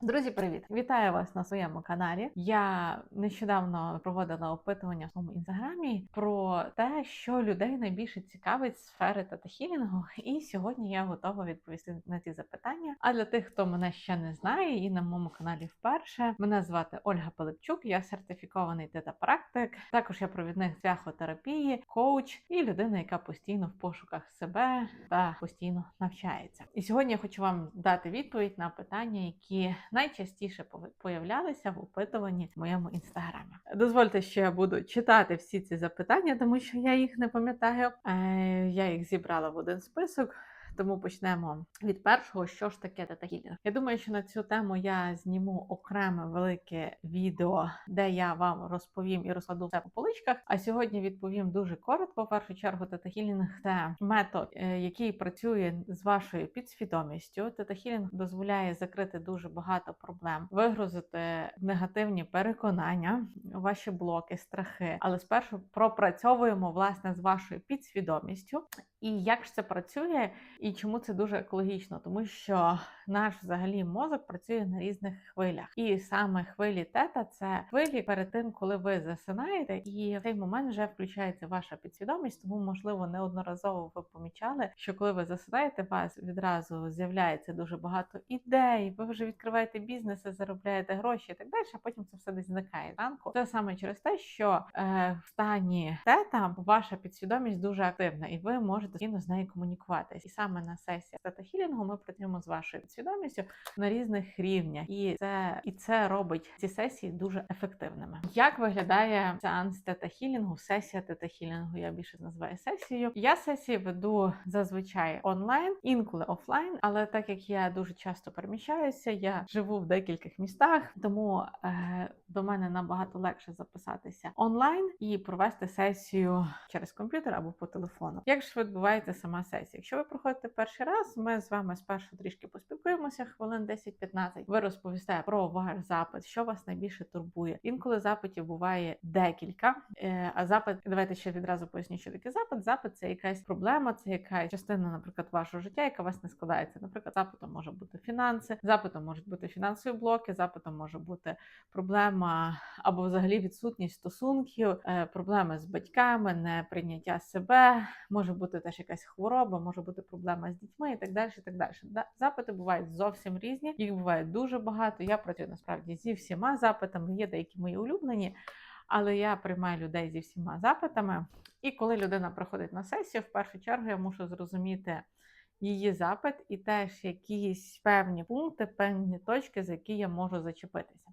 Друзі, привіт! Вітаю вас на своєму каналі. Я нещодавно проводила опитування в своєму інстаграмі про те, що людей найбільше цікавить сфери тета-хілінгу. І сьогодні я готова відповісти на ці запитання. А для тих, хто мене ще не знає, і на моєму каналі вперше, мене звати Ольга Пилипчук, я сертифікований тета-практик. Також я провідник психотерапії, коуч і людина, яка постійно в пошуках себе та постійно навчається. І сьогодні я хочу вам дати відповідь на питання, які найчастіше появлялися в опитуванні в моєму інстаграмі. Дозвольте, що я буду читати всі ці запитання, тому що я їх не пам'ятаю. Е, Я їх зібрала в один список. Тому почнемо від першого, що ж таке тета-хілінг. Я думаю, що на цю тему я зніму окреме велике відео, де я вам розповім і розкладу все по поличках. А сьогодні відповім дуже коротко. В першу чергу, тета-хілінг – це метод, е, який працює з вашою підсвідомістю. Тета-хілінг дозволяє закрити дуже багато проблем, вигрузити негативні переконання, ваші блоки, страхи. Але спершу пропрацьовуємо власне з вашою підсвідомістю. І як ж це працює, і чому це дуже екологічно? Тому що наш взагалі мозок працює на різних хвилях, і саме хвилі тета це хвилі перед тим, коли ви засинаєте, і в цей момент вже включається ваша підсвідомість. Тому, можливо, неодноразово ви помічали, що коли ви засинаєте, вас відразу з'являється дуже багато ідей. Ви вже відкриваєте бізнеси, заробляєте гроші і так далі. А потім це все десь зникає зранку. Це саме через те, що е, в стані тета ваша підсвідомість дуже активна, і ви можете з нею комунікувати. І саме на сесії тета хілінгу ми працюємо з вашою на різних рівнях, і це і це робить ці сесії дуже ефективними. Як виглядає сеанс тета хілінгу, сесія тета хілінгу? Я більше називаю сесією. Я сесії веду зазвичай онлайн, інколи офлайн, але так як я дуже часто переміщаюся, я живу в декількох містах, тому е, до мене набагато легше записатися онлайн і провести сесію через комп'ютер або по телефону. Як ж відбувається сама сесія? Якщо ви проходите перший раз, ми з вами спершу трішки поспілкуємося, хвилин 10-15. Ви розповісте про ваш запит, що вас найбільше турбує. Інколи запитів буває декілька. Е, А запит, давайте ще відразу поясню, що таке запит. Запит це якась проблема, це якась частина, наприклад, вашого життя, яка вас не складається. Наприклад, запитом може бути фінанси, запитом можуть бути фінансові блоки, запитом може бути проблема або взагалі відсутність стосунків, е, проблеми з батьками, неприйняття себе, може бути теж якась хвороба, може бути проблема з дітьми і так далі. І так далі. Запити бувають зовсім різні, їх буває дуже багато. Я працюю насправді зі всіма запитами. Є деякі мої улюблені. Але я приймаю людей зі всіма запитами. І коли людина приходить на сесію, в першу чергу я мушу зрозуміти її запит і теж якісь певні пункти, певні точки, за які я можу зачепитися.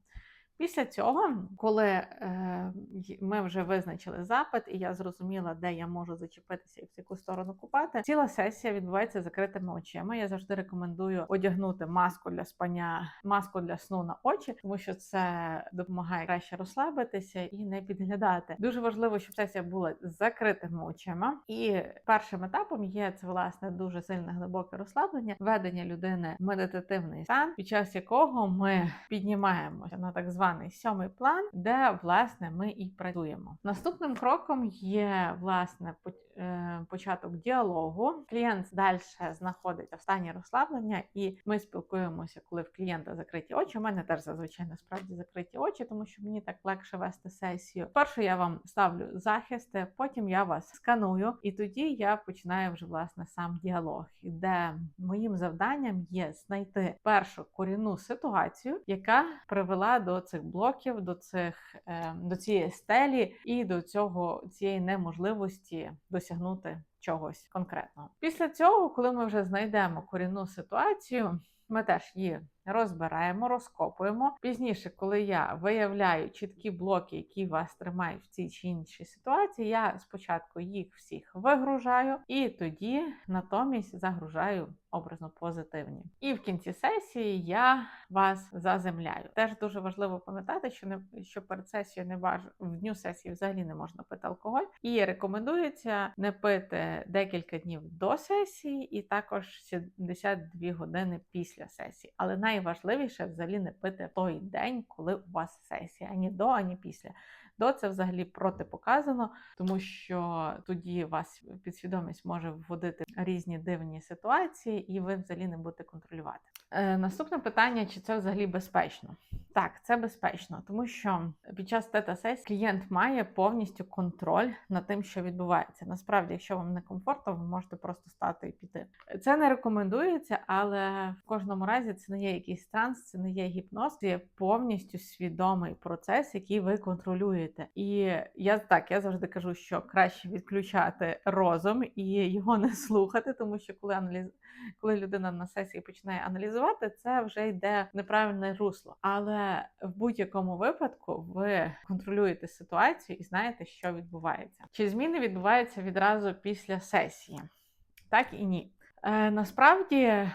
Після цього, коли е, ми вже визначили запит, і я зрозуміла, де я можу зачепитися і в яку сторону купати, ціла сесія відбувається закритими очима. Я завжди рекомендую одягнути маску для спання, маску для сну на очі, тому що це допомагає краще розслабитися і не підглядати. Дуже важливо, щоб сесія була з закритими очима. І першим етапом є це власне дуже сильне глибоке розслаблення, введення людини в медитативний стан, під час якого ми піднімаємося на так званий сьомий план, де власне ми і працюємо. Наступним кроком є власне початок діалогу. Клієнт далі знаходиться в стані розслаблення, і ми спілкуємося, коли в клієнта закриті очі. У мене теж зазвичай насправді закриті очі, тому що мені так легше вести сесію. Першу я вам ставлю захисти, потім я вас сканую, і тоді я починаю вже власне сам діалог, де моїм завданням є знайти першу корінну ситуацію, яка привела до цих блоків, до цих е, до цієї стелі і до цього цієї неможливості досягнути чогось конкретного. Після цього, коли ми вже знайдемо корінну ситуацію, ми теж її розбираємо, розкопуємо. Пізніше, коли я виявляю чіткі блоки, які вас тримають в цій чи іншій ситуації, я спочатку їх всіх вигружаю, і тоді натомість загружаю образно позитивні. І в кінці сесії я вас заземляю. Теж дуже важливо пам'ятати, що не що перед сесією не баж... в дню сесії взагалі не можна пити алкоголь, і рекомендується не пити декілька днів до сесії, і також 72 години після сесії. Але найважливіше взагалі не пити той день, коли у вас сесія, ані до, ані після. До це взагалі протипоказано, тому що тоді вас підсвідомість може вводити різні дивні ситуації, і ви взагалі не будете контролювати. Е, наступне питання: чи це взагалі безпечно? Так, це безпечно, тому що під час тета-сесії клієнт має повністю контроль над тим, що відбувається. Насправді, якщо вам не комфортно, ви можете просто стати і піти. Це не рекомендується, але в кожному разі це не є якийсь транс, це не є гіпноз, це є повністю свідомий процес, який ви контролюєте. І я так я завжди кажу, що краще відключати розум і його не слухати, тому що коли аналіз коли людина на сесії починає аналізувати, це вже йде неправильне русло. Але в будь-якому випадку ви контролюєте ситуацію і знаєте, що відбувається. Чи зміни відбуваються відразу після сесії? Так і ні. Е, Насправді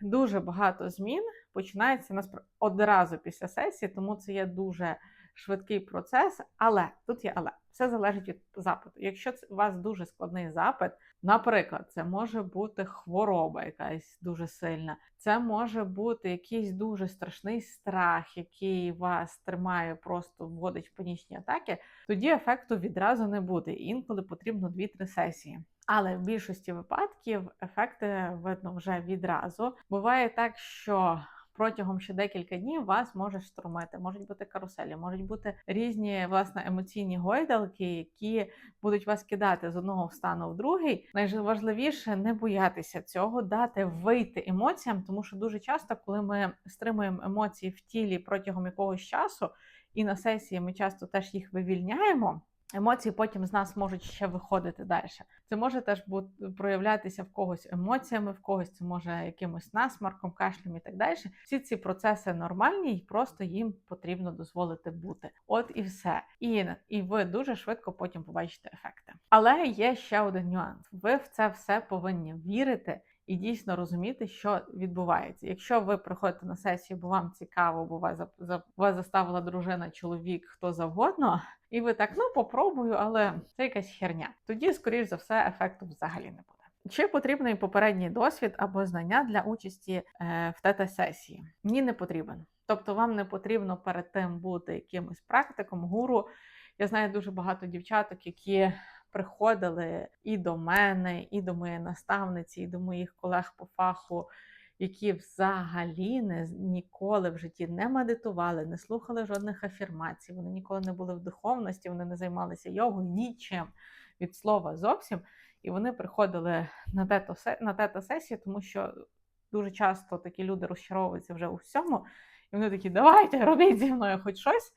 дуже багато змін починається наспр... одразу після сесії, тому це є дуже швидкий процес. Але тут є але все залежить від запиту. Якщо у вас дуже складний запит, наприклад, це може бути хвороба, якась дуже сильна, це може бути якийсь дуже страшний страх, який вас тримає, просто вводить в панічні атаки. Тоді ефекту відразу не буде. Інколи потрібно 2-3 сесії. Але в більшості випадків ефекти видно вже відразу. Буває так, що протягом ще декілька днів вас може штурмити, можуть бути каруселі, можуть бути різні власне емоційні гойдалки, які будуть вас кидати з одного стану в другий. Найважливіше не боятися цього, дати вийти емоціям, тому що дуже часто, коли ми стримуємо емоції в тілі протягом якогось часу, і на сесії ми часто теж їх вивільняємо. Емоції потім з нас можуть ще виходити далі. Це може теж бути проявлятися в когось емоціями, в когось це може якимось насмарком, кашлем і так далі. Всі ці процеси нормальні, і просто їм потрібно дозволити бути. От і все. І, І ви дуже швидко потім побачите ефекти. Але є ще один нюанс: ви в це все повинні вірити і дійсно розуміти, що відбувається. Якщо ви приходите на сесію, бо вам цікаво, бо вас вас заставила дружина, чоловік, хто завгодно, і ви так ну попробую, але це якась херня. Тоді, скоріш за все, ефекту взагалі не буде. Чи потрібний попередній досвід або знання для участі е, в тета-сесії? Ні, не потрібен. Тобто, вам не потрібно перед тим бути якимось практиком, гуру. Я знаю дуже багато дівчаток, які приходили і до мене, і до моєї наставниці, і до моїх колег по фаху, які взагалі не ніколи в житті не медитували, не слухали жодних афірмацій, вони ніколи не були в духовності, вони не займалися йогою, нічим від слова зовсім. І вони приходили на тето на тето сесію, тому що дуже часто такі люди розчаровуються вже у всьому, і вони такі, давайте робіть зі мною хоч щось.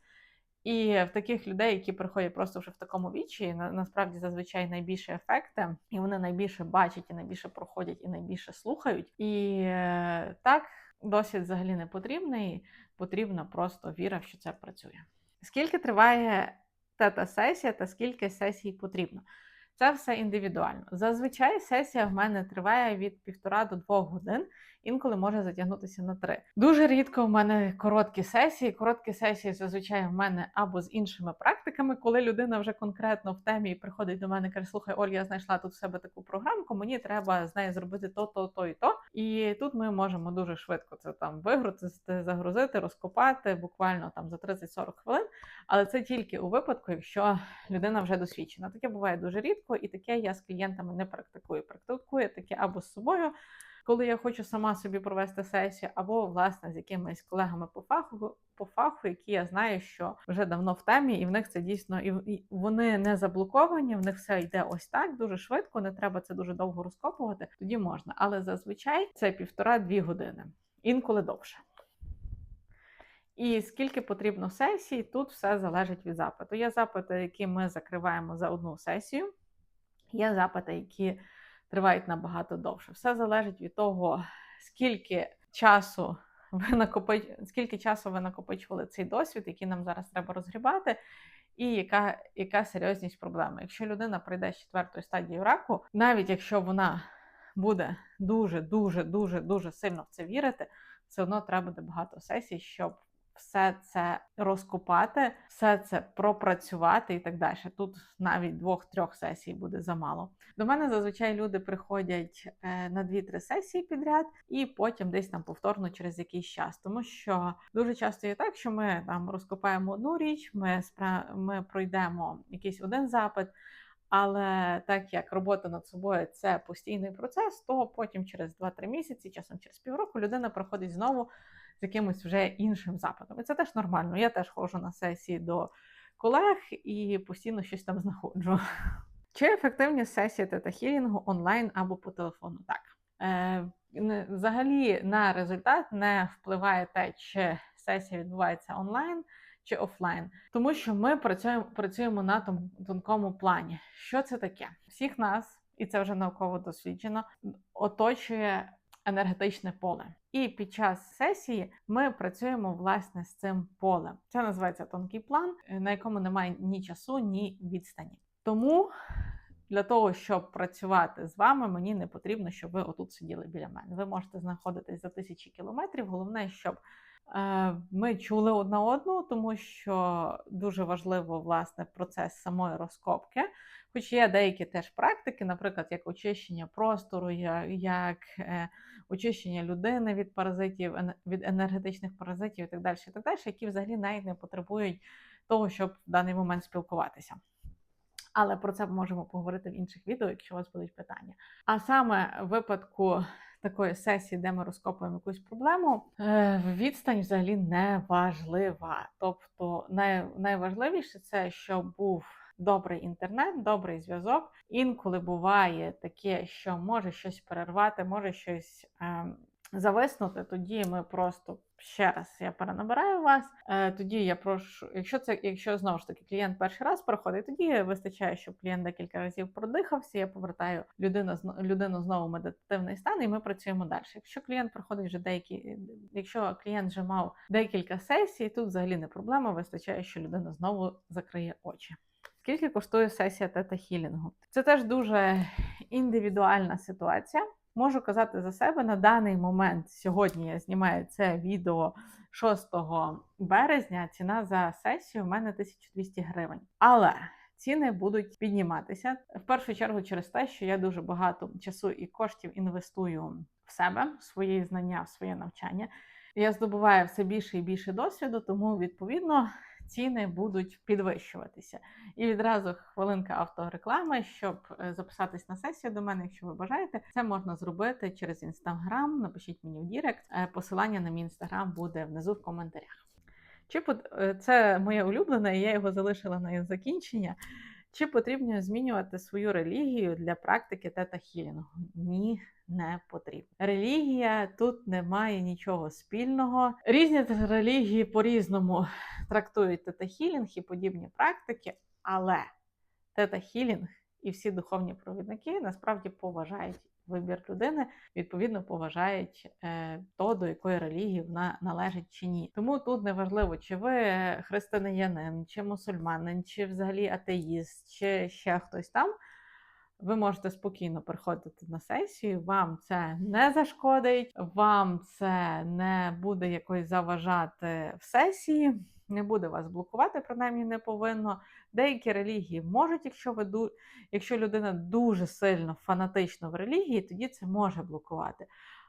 І в таких людей, які приходять просто вже в такому вічі, на, насправді зазвичай найбільше ефекти, і вони найбільше бачать, і найбільше проходять, і найбільше слухають. І е, так досвід взагалі не потрібний, потрібна просто віра, що це працює. Скільки триває тета-сесія та скільки сесій потрібно? Це все індивідуально. Зазвичай сесія в мене триває від півтора до двох годин інколи може затягнутися на три. Дуже рідко в мене короткі сесії. Короткі сесії зазвичай в мене або з іншими практиками, коли людина вже конкретно в темі приходить до мене і каже, слухай, Оль, я знайшла тут в себе таку програмку, мені треба з нею зробити то, то, то і то. І тут ми можемо дуже швидко це там вигрузити, загрузити, розкопати буквально там за 30-40 хвилин. Але це тільки у випадку, якщо людина вже досвідчена. Таке буває дуже рідко, і таке я з клієнтами не практикую. Практикую таке або з собою коли я хочу сама собі провести сесію, або власне з якимись колегами по фаху, по фаху, які я знаю, що вже давно в темі, і в них це дійсно і вони не заблоковані. В них все йде ось так дуже швидко. Не треба це дуже довго розкопувати. Тоді можна, але зазвичай це півтора-дві години, інколи довше. І скільки потрібно сесій, тут все залежить від запиту. Є запити, які ми закриваємо за одну сесію, є запити, які тривають набагато довше. Все залежить від того, скільки часу ви накопич... скільки часу ви накопичували цей досвід, який нам зараз треба розгрібати, і яка яка серйозність проблеми. Якщо людина прийде з четвертої стадії раку, навіть якщо вона буде дуже, дуже, дуже, дуже сильно в це вірити, все одно треба буде багато сесій, щоб все це розкопати, все це пропрацювати і так далі. Тут навіть двох-трьох сесій буде замало. До мене зазвичай люди приходять е, на 2-3 сесії підряд, і потім десь там повторно через якийсь час. Тому що дуже часто є так, що ми там розкопаємо одну річ, ми спра... ми пройдемо якийсь один запит. Але так як робота над собою це постійний процес, то потім через 2-3 місяці, часом через півроку, людина проходить знову з якимось вже іншим запитом. І це теж нормально. Я теж ходжу на сесії до колег і постійно щось там знаходжу. Чи ефективні сесії тета-хілінгу онлайн або по телефону? Так. Е, взагалі на результат не впливає те, чи сесія відбувається онлайн чи офлайн, тому що ми працюємо, працюємо на тон- тонкому плані. Що це таке? Всіх нас, і це вже науково досліджено, оточує енергетичне поле. І під час сесії ми працюємо власне з цим полем. Це називається тонкий план, е, на якому немає ні часу, ні відстані. Тому для того, щоб працювати з вами, мені не потрібно, щоб ви отут сиділи біля мене. Ви можете знаходитись за тисячі кілометрів. Головне, щоб ми чули одна одну, тому що дуже важливо власне процес самої розкопки. Хоч є деякі теж практики, наприклад, як очищення простору, як е, очищення людини від паразитів, від енергетичних паразитів і так далі, і так далі, які взагалі навіть не потребують того, щоб в даний момент спілкуватися. Але про це можемо поговорити в інших відео, якщо у вас будуть питання. А саме в випадку такої сесії, де ми розкопуємо якусь проблему, е, відстань взагалі не важлива. Тобто, найважливіше це, щоб був добрий інтернет, добрий зв'язок. Інколи буває таке, що може щось перервати, може щось. ем, Зависнути, тоді ми просто ще раз я перенабираю вас. Е, тоді я прошу, якщо це, якщо знову ж таки клієнт перший раз проходить, тоді вистачає, щоб клієнт декілька разів продихався. Я повертаю людину людину знову в медитативний стан, і ми працюємо далі. Якщо клієнт проходить вже деякі, якщо клієнт вже мав декілька сесій, тут взагалі не проблема. Вистачає, що людина знову закриє очі. Скільки коштує сесія тета-хілінгу? Це теж дуже індивідуальна ситуація. Можу казати за себе на даний момент. Сьогодні я знімаю це відео 6 березня. Ціна за сесію в мене 1200 гривень. Але ціни будуть підніматися в першу чергу через те, що я дуже багато часу і коштів інвестую в себе, в свої знання, в своє навчання. Я здобуваю все більше і більше досвіду, тому відповідно ціни будуть підвищуватися. І відразу хвилинка автореклами, щоб е, записатись на сесію до мене, якщо ви бажаєте, це можна зробити через інстаграм. Напишіть мені в Дірект. Е, Посилання на мій інстаграм буде внизу в коментарях. Чи е, це моє улюблене, і я його залишила на закінчення. Чи потрібно змінювати свою релігію для практики тета-хілінгу? Ні, не потрібно. Релігія тут не має нічого спільного. Різні релігії по-різному трактують тета-хілінг і подібні практики, але тета-хілінг і всі духовні провідники насправді поважають вибір людини, відповідно поважають е, то, до якої релігії вона належить чи ні. Тому тут не важливо, чи ви християнин, чи мусульманин, чи взагалі атеїст, чи ще хтось там. Ви можете спокійно приходити на сесію, вам це не зашкодить, вам це не буде якось заважати в сесії, не буде вас блокувати, принаймні не повинно. Деякі релігії можуть, якщо ви ду... якщо людина дуже сильно фанатично в релігії, тоді це може блокувати.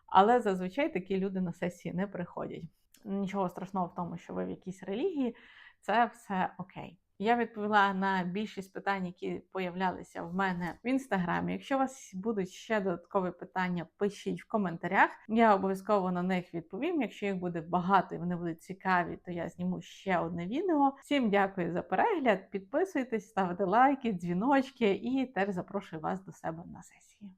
Але зазвичай такі люди на сесії не приходять. Нічого страшного в тому, що ви в якійсь релігії, це все окей. Я відповіла на більшість питань, які появлялися в мене в інстаграмі. Якщо у вас будуть ще додаткові питання, пишіть в коментарях. Я обов'язково на них відповім. Якщо їх буде багато і вони будуть цікаві, то я зніму ще одне відео. Всім дякую за перегляд. Підписуйтесь, ставте лайки, дзвіночки і теж запрошую вас до себе на сесії.